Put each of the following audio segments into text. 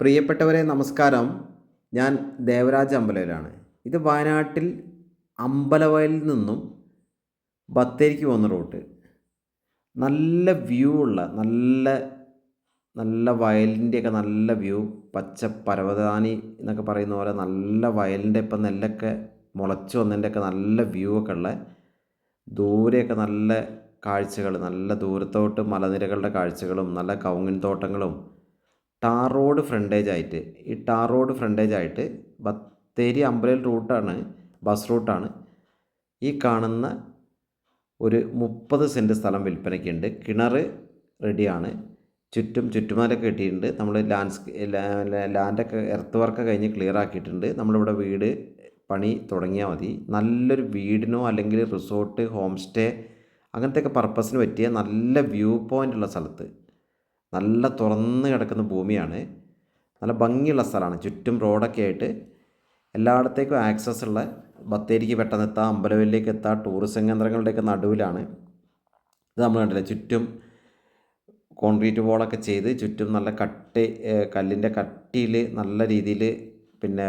പ്രിയപ്പെട്ടവരെ നമസ്കാരം. ഞാൻ ദേവരാജ് അമ്പലയിലാണ് ഇത് വയനാട്ടിൽ അമ്പലവയലിൽ നിന്നും ബത്തേരിക്ക് പോകുന്ന റൂട്ട്. നല്ല വ്യൂ ഉള്ള നല്ല നല്ല വയലിന്റെയൊക്കെ നല്ല വ്യൂ പച്ച പരവതാനി എന്നൊക്കെ പറയുന്ന പോലെ നല്ല വയലിന്റെ ഇപ്പം നെല്ലൊക്കെ മുളച്ചു വന്നതിന്റെയൊക്കെ നല്ല വ്യൂ ഒക്കെ ഉള്ള ദൂരെയൊക്കെ നല്ല കാഴ്ചകൾ നല്ല ദൂരത്തോട്ട് മലനിരകളുടെ കാഴ്ചകളും നല്ല കവുങ്ങിൻ തോട്ടങ്ങളും ടാർ റോഡ് ഫ്രണ്ടേജ് ആയിട്ട് ഈ ടാർ റോഡ് ഫ്രണ്ടേജ് ആയിട്ട് ബത്തേരി അമ്പലയിൽ റൂട്ടാണ് ബസ് റൂട്ടാണ് ഈ കാണുന്ന ഒരു മുപ്പത് സെന്റ് സ്ഥലം വിൽപ്പനയ്ക്കുണ്ട് കിണർ റെഡിയാണ് ചുറ്റും ചുറ്റുമലൊക്കെ കെട്ടിയിട്ടുണ്ട്. നമ്മൾ ലാൻഡ്സ്കേ ലാൻഡൊക്കെ എർത്ത് വർക്ക് കഴിഞ്ഞ് ക്ലിയർ ആക്കിയിട്ടുണ്ട്. നമ്മളിവിടെ വീട് പണി തുടങ്ങിയാൽ മതി. നല്ലൊരു വീടിനോ അല്ലെങ്കിൽ റിസോർട്ട് ഹോം സ്റ്റേ അങ്ങനത്തെയൊക്കെ പർപ്പസിന് പറ്റിയ നല്ല വ്യൂ പോയിന്റ് ഉള്ള സ്ഥലത്ത് നല്ല തുറന്ന് കിടക്കുന്ന ഭൂമിയാണ്. നല്ല ഭംഗിയുള്ള സ്ഥലമാണ്. ചുറ്റും റോഡൊക്കെ ആയിട്ട് എല്ലായിടത്തേക്കും ആക്സസ് ഉള്ള ബത്തേരിക്ക് പെട്ടെന്ന് എത്താം അമ്പലവല്ലിലേക്ക് എത്താം ടൂറിസം കേന്ദ്രങ്ങളുടെയൊക്കെ നടുവിലാണ്. ഇത് നമ്മൾ കണ്ടില്ല? ചുറ്റും കോൺക്രീറ്റ് വോളൊക്കെ ചെയ്ത് ചുറ്റും നല്ല കട്ടി കല്ലിന്റെ കട്ടിയിൽ നല്ല രീതിയിൽ പിന്നെ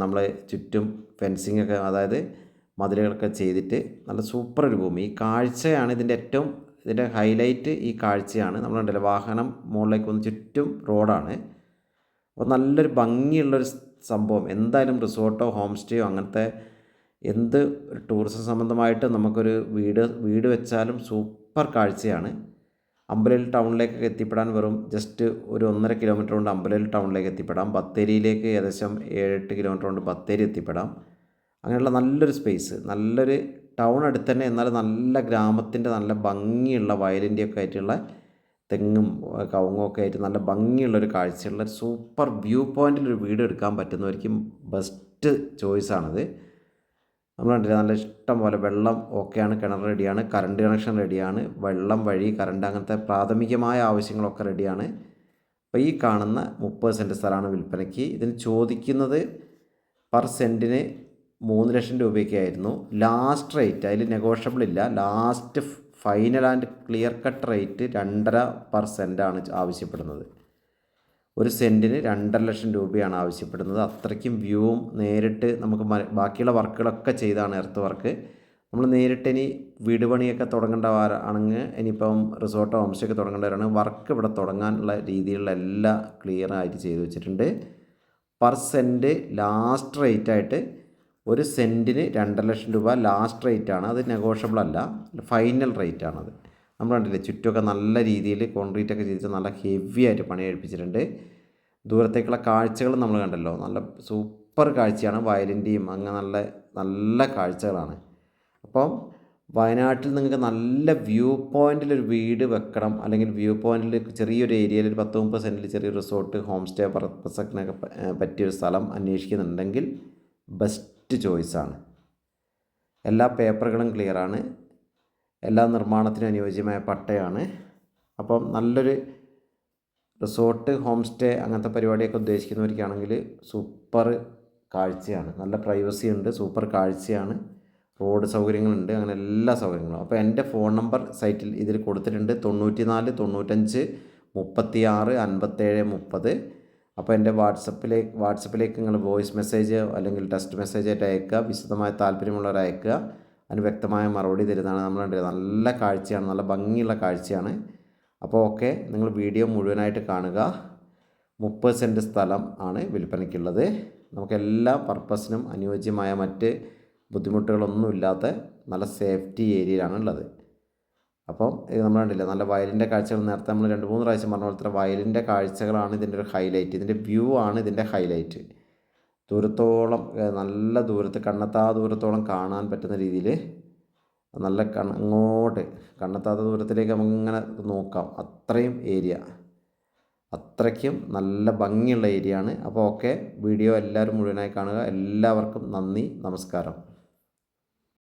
നമ്മൾ ചുറ്റും ഫെൻസിങ് ഒക്കെ അതായത് മതിലുകളൊക്കെ ചെയ്തിട്ട് നല്ല സൂപ്പർ ഒരു ഭൂമി. ഈ കാഴ്ചയാണ് ഇതിന്റെ ഏറ്റവും ഇതിന്റെ ഹൈലൈറ്റ് ഈ കാഴ്ചയാണ്. നമ്മൾ കണ്ടില്ലേ വാഹനം മുകളിലേക്ക് വന്ന് ചുറ്റും റോഡാണ്. അപ്പോൾ നല്ലൊരു ഭംഗിയുള്ളൊരു സംഭവം. എന്തായാലും റിസോർട്ടോ ഹോം സ്റ്റേയോ അങ്ങനത്തെ എന്ത് ടൂറിസം സംബന്ധമായിട്ട് നമുക്കൊരു വീട് വീട് വെച്ചാലും സൂപ്പർ കാഴ്ചയാണ്. അമ്പലയിൽ ടൗണിലേക്കൊക്കെ എത്തിപ്പെടാൻ വെറും ജസ്റ്റ് ഒരു ഒന്നര കിലോമീറ്റർ കൊണ്ട് അമ്പലയിൽ ടൗണിലേക്ക് എത്തിപ്പെടാം. ബത്തേരിയിലേക്ക് ഏകദേശം ഏഴെട്ട് കിലോമീറ്റർ കൊണ്ട് ബത്തേരി എത്തിപ്പെടാം. അങ്ങനെയുള്ള നല്ലൊരു സ്പേസ് നല്ലൊരു ടൗൺ അടുത്ത് തന്നെ എന്നാൽ നല്ല ഗ്രാമത്തിന്റെ നല്ല ഭംഗിയുള്ള വയലിന്റെയൊക്കെ ആയിട്ടുള്ള തെങ്ങും കവുങ്ങും ഒക്കെ ആയിട്ട് നല്ല കാഴ്ചയുള്ള ഒരു സൂപ്പർ വ്യൂ പോയിന്റിൽ ഒരു വീട് എടുക്കാൻ പറ്റുന്നവർക്കും ബെസ്റ്റ് ചോയ്സാണിത് നമ്മൾ കണ്ടില്ല നല്ല ഇഷ്ടം പോലെ വെള്ളം ഓക്കെയാണ് കിണർ റെഡിയാണ് കറണ്ട് കണക്ഷൻ റെഡിയാണ് വെള്ളം വഴി കറണ്ട് അങ്ങനത്തെ പ്രാഥമികമായ ആവശ്യങ്ങളൊക്കെ റെഡിയാണ്. അപ്പോൾ ഈ കാണുന്ന മുപ്പത് സെന്റ് സ്ഥലമാണ് വിൽപ്പനയ്ക്ക്. ഇതിന് ചോദിക്കുന്നത് പെർ സെന്റിന് മൂന്ന് ലക്ഷം രൂപയ്ക്കായിരുന്നു ലാസ്റ്റ് റേറ്റ് അതിൽ നെഗോഷ്യബിൾ ഇല്ല. Last final and clear cut rate രണ്ടര പെർ ആണ് ആവശ്യപ്പെടുന്നത്. ഒരു സെന്റിന് രണ്ടര ലക്ഷം രൂപയാണ് ആവശ്യപ്പെടുന്നത്. അത്രയ്ക്കും വ്യൂവും നേരിട്ട് നമുക്ക് ബാക്കിയുള്ള വർക്കുകളൊക്കെ ചെയ്താണ് എർത്ത് വർക്ക് നമ്മൾ നേരിട്ട് ഇനി വീട് പണിയൊക്കെ തുടങ്ങേണ്ട ആണെങ്കിൽ ഇനിയിപ്പം റിസോർട്ടോ ഹോംസ്റ്റേ ഒക്കെ തുടങ്ങേണ്ടവരാണ്. വർക്ക് ഇവിടെ തുടങ്ങാനുള്ള രീതിയിലുള്ള എല്ലാ ക്ലിയർ ആയിട്ട് ചെയ്തു വെച്ചിട്ടുണ്ട്. പെർ സെന്റ് ലാസ്റ്റ് റേറ്റ് ആയിട്ട് ഒരു സെന്റിന് രണ്ടര ലക്ഷം രൂപ ലാസ്റ്റ് റേറ്റ് ആണ്. അത് നെഗോഷ്യബിൾ അല്ല. ഫൈനൽ റേറ്റ് ആണത് നമ്മൾ കണ്ടില്ലേ ചുറ്റുമൊക്കെ നല്ല രീതിയിൽ കോൺക്രീറ്റ് ഒക്കെ ചെയ്തിട്ട് നല്ല ഹെവി ആയിട്ട് പണി കഴിപ്പിച്ചിട്ടുണ്ട് ദൂരത്തേക്കുള്ള കാഴ്ചകൾ നമ്മൾ കണ്ടല്ലോ. നല്ല സൂപ്പർ കാഴ്ചയാണ് വയലിന്റെയും അങ്ങനെ നല്ല നല്ല കാഴ്ചകളാണ്. അപ്പം വയനാട്ടിൽ നിങ്ങൾക്ക് നല്ല വ്യൂ പോയിന്റിൽ ഒരു വീട് വെക്കണം. അല്ലെങ്കിൽ വ്യൂ പോയിന്റിൽ ചെറിയൊരു ഏരിയയിൽ ഒരു പത്ത് മുപ്പത് സെന്റിൽ ചെറിയൊരു റിസോർട്ട് ഹോം സ്റ്റേ പർപ്പസൊക്കെ പറ്റിയൊരു സ്ഥലം അന്വേഷിക്കുന്നുണ്ടെങ്കിൽ ബെസ്റ്റ് ചോയ്സാണ്. എല്ലാ പേപ്പറുകളും ക്ലിയറാണ്. എല്ലാ നിർമ്മാണത്തിനും അനുയോജ്യമായ പട്ടയാണ്. അപ്പം നല്ലൊരു റിസോർട്ട് ഹോം സ്റ്റേ അങ്ങനത്തെ പരിപാടിയൊക്കെ ഉദ്ദേശിക്കുന്നവർക്കാണെങ്കിൽ സൂപ്പർ കാഴ്ചയാണ്. നല്ല പ്രൈവസി ഉണ്ട് സൂപ്പർ കാഴ്ചയാണ്. റോഡ് സൗകര്യങ്ങളുണ്ട് അങ്ങനെ എല്ലാ സൗകര്യങ്ങളും. അപ്പോൾ എന്റെ ഫോൺ നമ്പർ സൈറ്റിൽ ഇതിൽ കൊടുത്തിട്ടുണ്ട് തൊണ്ണൂറ്റി നാല് തൊണ്ണൂറ്റഞ്ച് മുപ്പത്തി ആറ് അൻപത്തേഴ് മുപ്പത്. അപ്പോൾ എന്റെ വാട്സപ്പിലേക്ക് വാട്സപ്പിലേക്ക് നിങ്ങൾ വോയിസ് മെസ്സേജ് അല്ലെങ്കിൽ ടെക്സ്റ്റ് മെസ്സേജ് ആയിട്ട് അയക്കുക വിശദമായ താല്പര്യമുള്ളവർ അയക്കുക. അതിന് വ്യക്തമായ മറുപടി തരുന്നതാണ് നമ്മൾ കണ്ടത്. നല്ല കാഴ്ചയാണ് നല്ല ഭംഗിയുള്ള കാഴ്ചയാണ്. അപ്പോൾ ഓക്കെ നിങ്ങൾ വീഡിയോ മുഴുവനായിട്ട് കാണുക. മുപ്പത് സെന്റ് സ്ഥലം ആണ് വിൽപ്പനയ്ക്കുള്ളത്. നമുക്ക് എല്ലാ പർപ്പസിനും അനുയോജ്യമായ മറ്റ് ബുദ്ധിമുട്ടുകളൊന്നുമില്ലാത്ത നല്ല സേഫ്റ്റി ഏരിയയിലാണ് ഉള്ളത് അപ്പം ഇത് നമ്മൾ കണ്ടില്ല നല്ല വയലിന്റെ കാഴ്ചകൾ നേരത്തെ നമ്മൾ രണ്ട് മൂന്ന് പ്രാവശ്യം പറഞ്ഞ പോലത്തെ വയലിന്റെ കാഴ്ചകളാണ് ഇതിന്റെ ഒരു ഹൈലൈറ്റ് ഇതിന്റെ വ്യൂ ആണ് ഇതിന്റെ ഹൈലൈറ്റ് ദൂരത്തോളം നല്ല ദൂരത്ത് കണ്ണെത്താ ദൂരത്തോളം കാണാൻ പറ്റുന്ന രീതിയിൽ നല്ല കണ് അങ്ങോട്ട് കണ്ണെത്താത്ത ദൂരത്തിലേക്ക് നമുക്കിങ്ങനെ നോക്കാം. അത്രയും ഏരിയ അത്രയ്ക്കും നല്ല ഭംഗിയുള്ള ഏരിയ ആണ്. അപ്പോൾ ഓക്കെ വീഡിയോ എല്ലാവരും മുഴുവനായി കാണുക. എല്ലാവർക്കും നന്ദി നമസ്കാരം.